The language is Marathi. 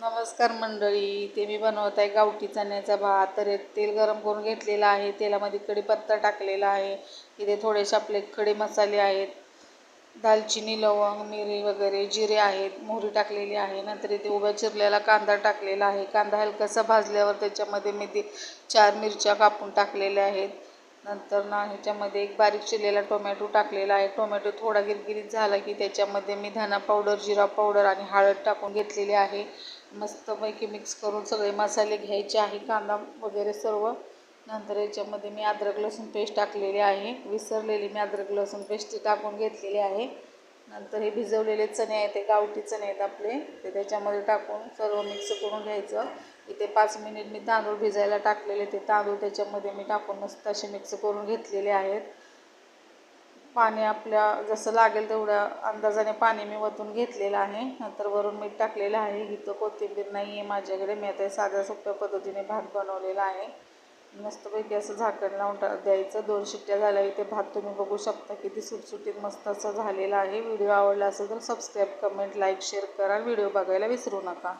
नमस्कार मंडळी ते मी बनवत आहे गावठी चण्याचा भात. तर तेल गरम करून घेतलेलं आहे तेलामध्ये कढीपत्ता टाकलेला आहे. इथे थोडेसे आपले खडे मसाले आहेत. दालचिनी लवंग मिरी वगैरे जिरे आहेत मोहरी टाकलेली आहे. नंतर इथे उभ्या चिरलेला कांदा टाकलेला आहे. कांदा हलकासा भाजल्यावर त्याच्यामध्ये मी ते चार मिरच्या कापून टाकलेल्या आहेत. नंतर ना ह्याच्यामध्ये एक बारीक चिरलेला टोमॅटो टाकलेला आहे. टोमॅटो थोडा गिरगिरीत झाला की त्याच्यामध्ये मी धना पावडर जिरा पावडर आणि हळद टाकून घेतलेली आहे. मस्तपैकी मिक्स करून सगळे मसाले घ्यायचे आहे कांदा वगैरे सर्व. नंतर याच्यामध्ये मी अद्रक लसूण पेस्ट टाकलेली आहे. विसरलेली मी अद्रक लसूण पेस्ट टाकून घेतलेली आहे. नंतर हे भिजवलेले चणे आहेत ते गावठी चणे आहेत आपले. ते त्याच्यामध्ये टाकून सर्व मिक्स करून घ्यायचं. इथे पाच मिनिट मी तांदूळ भिजायला टाकलेले ते तांदूळ त्याच्यामध्ये मी टाकून मस्त असे मिक्स करून घेतलेले आहेत. पाणी आपल्या जसं लागेल तेवढ्या अंदाजाने पाणी मी वतून घेतलेलं आहे. नंतर वरून मीठ टाकलेलं आहे. इथं कोथिंबीर नाही आहे माझ्याकडे. मी आता साध्या सोप्या पद्धतीने भात बनवलेला आहे. मस्तपैकी असं झाकण लावून टा द्यायचं. दोन शिट्ट्या झाल्या. इथे भात तुम्ही बघू शकता किती सुटसुटीत मस्त असं झालेलं आहे. व्हिडिओ आवडला असेल तर सबस्क्राईब कमेंट लाईक शेअर करा. व्हिडिओ बघायला विसरू नका.